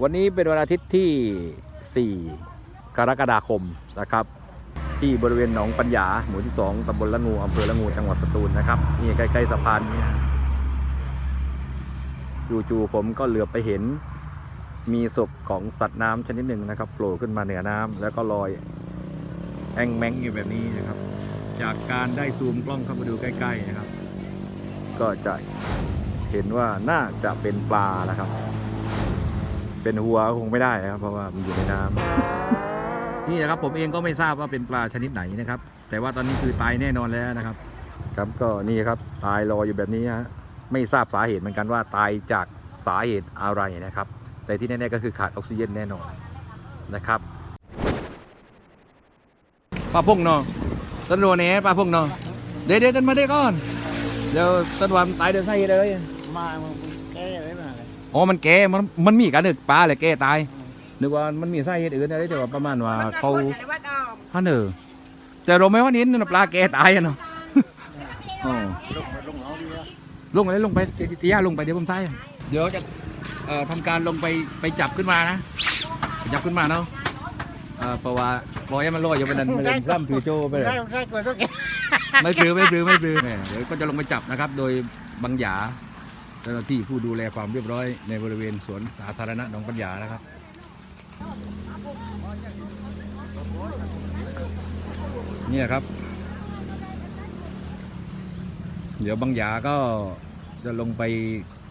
วันนี้เป็นวันอาทิตย์ที่ 4 กรกฎาคมนะครับ ที่บริเวณหนองปัญญา หมู่ที่ 2ตำบลละงูอำเภอละงูจังหวัดสตูลนะครับนี่ใกล้ๆสะพานจู่ๆผมก็เหลือไปเห็น มีศพของสัตว์น้ำชนิดหนึ่งนะครับโผล่ขึ้นมาเหนือน้ำแล้วก็ลอยแองแมงอยู่แบบนี้นะครับ จากการได้ซูมกล้องเข้ามาดูใกล้ๆนะครับ ก็จะเห็นว่าน่าจะเป็นปลานะครับ เป็นหัวคงไม่ได้นะครับ เพราะว่ามันอยู่ในน้ำนี่นะครับผมเองก็ไม่ทราบว่าเป็นปลาชนิดไหนนะครับ แต่ว่าตอนนี้คือตายแน่นอนแล้วนะครับ ครับก็นี่ครับตายรออยู่แบบนี้ฮะไม่ทราบสาเหตุเหมือนกันว่าตายจากสาเหตุอะไรนะครับ แต่ที่แน่ๆก็คือขาดออกซิเจนแน่นอนนะครับปลาพุ่งเนาะต้นรัวเนี้ปลาพุ่งเนาะเดี๋ยวเดี๋ยวต้นมาได้ก่อนเดี๋ยวต้นวันตายเดี๋ยวใส่เลย มามึงแก้อะไรมาเลย อ๋อมันแก่มันมันมีกันเดึกปลาเลยแก่ตายนึกว่ามันมีสาเหตุอื่นอะไรแต่ว่าประมาณว่าเขาฮันเนอร์แต่เราไม่ว่านี้นะปลาแก่ตายอะเนาะอ๋อลงมาลงเอาดีอะลงอะไรลงไปตีย่าลงไปเดี๋ยวผมใส่เดี๋ยวจะเอ่อทำการลงไปไปจับขึ้นมานะ จับขึ้นมาเนาะเอ่อเพราะว่าปล่อยให้มันลอยอยู่บนนั้นมันเลยร่ำถือโจไปเลยได้ได้กดต้องแก้ไม่ซื้อไม่ซื้อไม่ซื้อแหมเดี๋ยวก็จะลงไปจับนะครับ โดยบังหยา เจ้าหน้าที่ผู้ดูแลความเรียบร้อยในบริเวณสวนสาธารณะหนองปัญญานะครับเนี่ยครับ เดี๋ยวบังหยาก็จะลงไป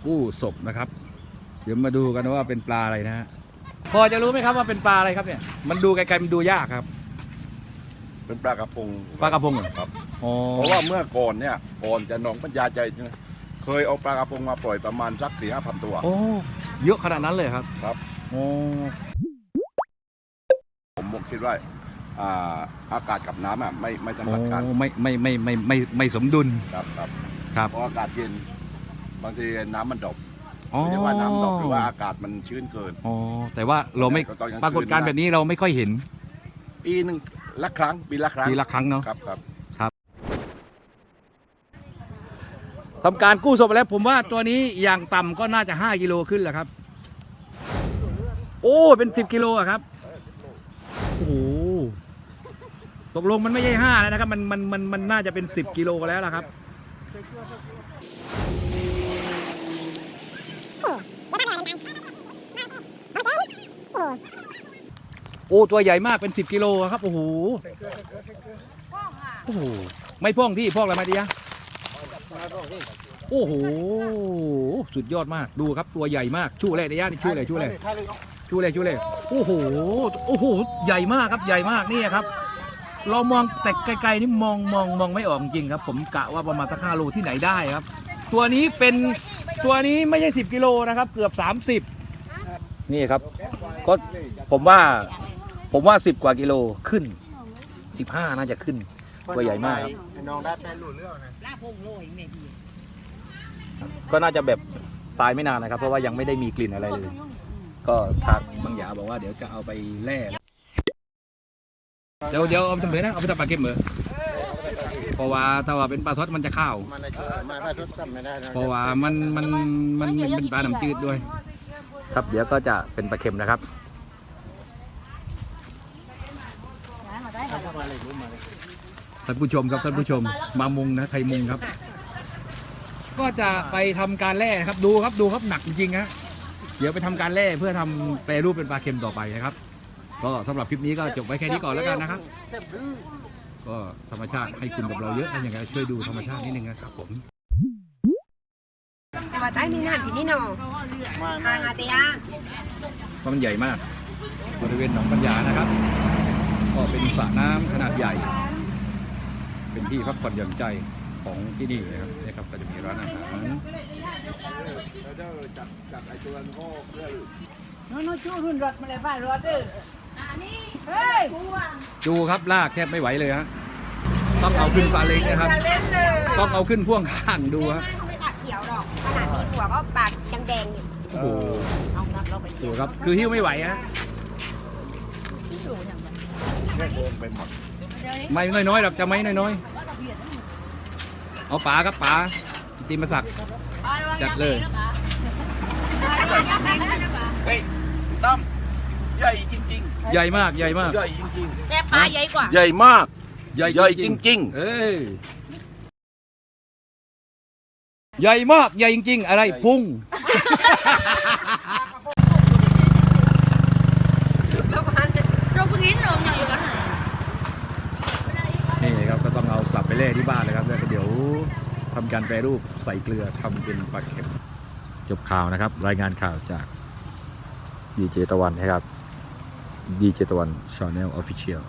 กู้ศพนะครับ เดี๋ยวมาดูกันว่าเป็นปลาอะไรนะฮะพอจะรู้ไหมครับว่าเป็นปลาอะไรครับเนี่ย มันดูไกลๆมันดูยากครับ เป็นปลากระพงปลากระพงเหรอครับ อ๋อ เพราะว่าเมื่อก่อนเนี่ยก่อนจะหนองปัญญาใจ เนี่ยเคยเอาปลากระพงมาปล่อยประมาณสักสี่ห้าพันตัว โอ้เยอะขนาดนั้นเลยครับครับ โอ้ผมผมคิดว่าอ่าอากาศกับน้ำอะไม่ไม่สัมโอ้พันธ์กันไม่ไม่ไม่ไม่ไม่ไม่สมดุลครับครับครับเพราะอากาศเย็นบางทีน้ำมันดบอ๋อไม่ใช่ว่าน้ำดบหรือว่าอากาศมันชื้นเกินอ๋อแต่ว่าเราไม่ตอนกลางคืนปรากฏการณ์แบบนี้เราไม่ค่อยเห็นปีหนึ่งละครั้งปีละครั้งทีละครั้งเนาะครับครับ ทำการกู้ศพไปแล้ว ผมว่าตัวนี้อย่างต่ำก็น่าจะ 5 กิโลขึ้นแหละครับ โอ้เป็น 10 กิโลอะครับ โอ้โหตกลงมันไม่ใช่ห้าแล้วนะครับ มันมันมันมันน่าจะเป็น 10 กิโลแล้วล่ะครับโอ้ตัวใหญ่มากเป็น 10 กิโลครับ โอ้โหโอ้โหไม่พ่องที่พ่องอะไรมาดีอะ โอ้โห สุดยอดมาก ดูครับ ตัวใหญ่มาก ชู้เลยเดียนี่ชู้เลยชู้เลยชู้เลยชู้เลยโอ้โห โอ้โห ใหญ่มากครับ ใหญ่มากนี่ครับ เรามองแต่ไกลๆนี่มองมองมองไม่ออกจริงครับ ผมกะว่าประมาณสักห้าโลที่ไหนได้ครับ ตัวนี้เป็นตัวนี้ไม่ใช่10กิโลนะครับ เกือบ30นี่ครับ ก็ผมว่า ผมว่า10กว่ากิโลขึ้น15น่าจะขึ้น ตัวใหญ่มากครับน้องได้แปลรู้เรื่องนะลาพงโลยเนี่ยดีก็น่าจะแบบตายไม่นานนะครับ เพราะว่ายังไม่ได้มีกลิ่นอะไรเลย ก็ทางบางหยาบอกว่าเดี๋ยวจะเอาไปแล่เดี๋ยวเดี๋ยวเอาไปทำเหมือนนะเอาไปทำปลาเค็มเหมือนเพราะว่าถ้าว่าเป็นปลาทอดมันจะข้าวมาในช่วงมาได้ทดสอบไม่ได้นะเพราะว่ามันมันมันมันเป็นปลาน้ำจืดด้วย ครับเดี๋ยวก็จะเป็นปลาเค็มนะครับ เข้ามาเลยรู้มาเลย ท่านผู้ชมครับท่านผู้ชม มามุงนะไทยมุงครับ ก็จะไปทำการแล่นะครับดูครับดูครับหนักจริงๆฮะเดี๋ยวไปทำการแล่เพื่อทำแปรรูปเป็นปลาเค็มต่อไปนะครับ ก็สำหรับคลิปนี้ก็จบไว้แค่นี้ก่อนแล้วกันนะครับเจ็บดื้อก็ธรรมชาติให้คุณกับเราเยอะถ้าอย่างไรช่วยดูธรรมชาตินิดนึงนะครับผม แต่ว่าใต้มีนานที่นี่เนาะมาทางอาเตียเพราะมันใหญ่มากบริเวณหนองปัญญานะครับ ก็เป็นสระน้ำขนาดใหญ่ เป็นที่พักผ่อนหย่อนใจของที่นี่นะครับนี่ครับก็จะมีร้านอาหารจัดจัดไอตัวนั้นก็เพื่อน้องชูรุ่นรถมาเลยบ้านรถเด้ออันนี้เฮ้ยจูครับลากแทบไม่ไหวเลยฮะต้องเอาขึ้นซาเล้งนะครับเล่นเลยต้องเอาขึ้นพ่วงข้างดูฮะเขาไม่ปากเขียวหรอกขนาดมีหัวก็ปากแดงๆอยู่โอ้โหเอานับเราไปดูครับคือหิ้วไม่ไหวฮะแค่เดินไปหมดไม่น้อยๆหรอกจะไม่น้อยๆ เอาป๋าครับป๋าตีมาสักจัดเลย เฮ้ยตั้มใหญ่จริงใหญ่มากใหญ่มาก ๆ ใหญ่จริงแต่ปลาใหญ่กว่า ๆ ใหญ่มาก ใหญ่จริงเอ้ยใหญ่มากใหญ่จริง ๆ อะไรพุง เราเพิ่งกินเราอย่างอยู่กันไหน นี่ครับก็ต้องเอากลับ ไปแล่ที่บ้านเลยครับแล้วเดี๋ยวทำการแปรรูปใส่เกลือทำเป็นปลาเค็มจบข่าวนะครับ รายงานข่าวจากดีเจตะวันนะครับดีเจตะวันชาแนลออฟฟิเชียล